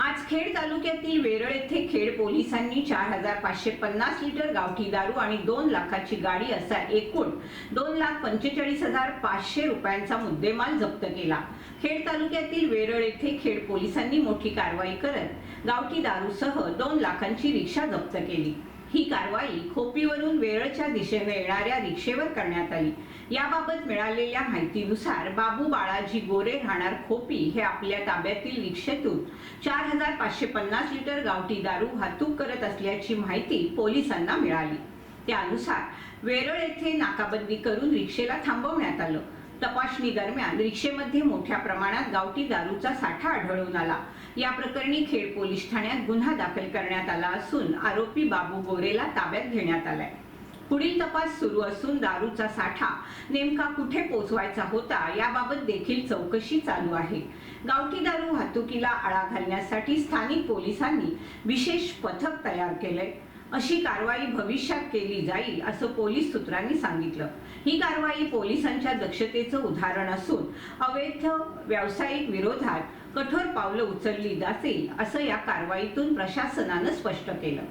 आज खेड तालुक्यातील वेरळ येथे खेड पोलिसांनी चार हजार पाचशे पन्नास लिटर गावठी दारू आणि दोन लाखाची गाडी असा एकूण दोन लाख पंचेचाळीस हजार पाचशे रुपयांचा मुद्देमाल जप्त केला. खेड तालुक्यातील वेरळ येथे खेड पोलिसांनी मोठी कारवाई करत गावठी दारूसह दोन लाखांची रिक्षा जप्त केली. ही कारवाई खोपीवरून वेरळच्या दिशेने येणाऱ्या रिक्षेवर करण्यात आली. याबाबत मिळालेल्या माहितीनुसार बाबू बाळाजी गोरे राहणार खोपी हे आपल्या ताब्यातील रिक्षेतून चार हजार पाचशे पन्नास लिटर गावठी दारू वाहतूक करत असल्याची माहिती पोलिसांना मिळाली. त्यानुसार वेरळ येथे नाकाबंदी करून रिक्षेला थांबवण्यात आलं. तपासणी दरम्यान रिक्षेमध्ये मोठ्या प्रमाणात गावठी दारूचा साठा आढळून आला. या प्रकरणी खेड पोलीस ठाण्यात गुन्हा दाखल करण्यात आला असून आरोपी बाबू गोरेला ताब्यात घेण्यात आलाय. पुढील तपास सुरू असून दारूचा साठा नेमका कुठे पोचवायचा होता याबाबत देखील चौकशी चालू आहे. गावठी दारू वाहतुकीला आळा घालण्यासाठी स्थानिक पोलिसांनी विशेष पथक तयार केलंय. अशी कारवाई भविष्यात केली जाईल असं पोलीस सूत्रांनी सांगितलं. ही कारवाई पोलिसांच्या दक्षतेचं उदाहरण असून अवैध व्यावसायिक विरोधात कठोर पावलं उचलली जातील असं या कारवाईतून प्रशासनानं स्पष्ट केलं.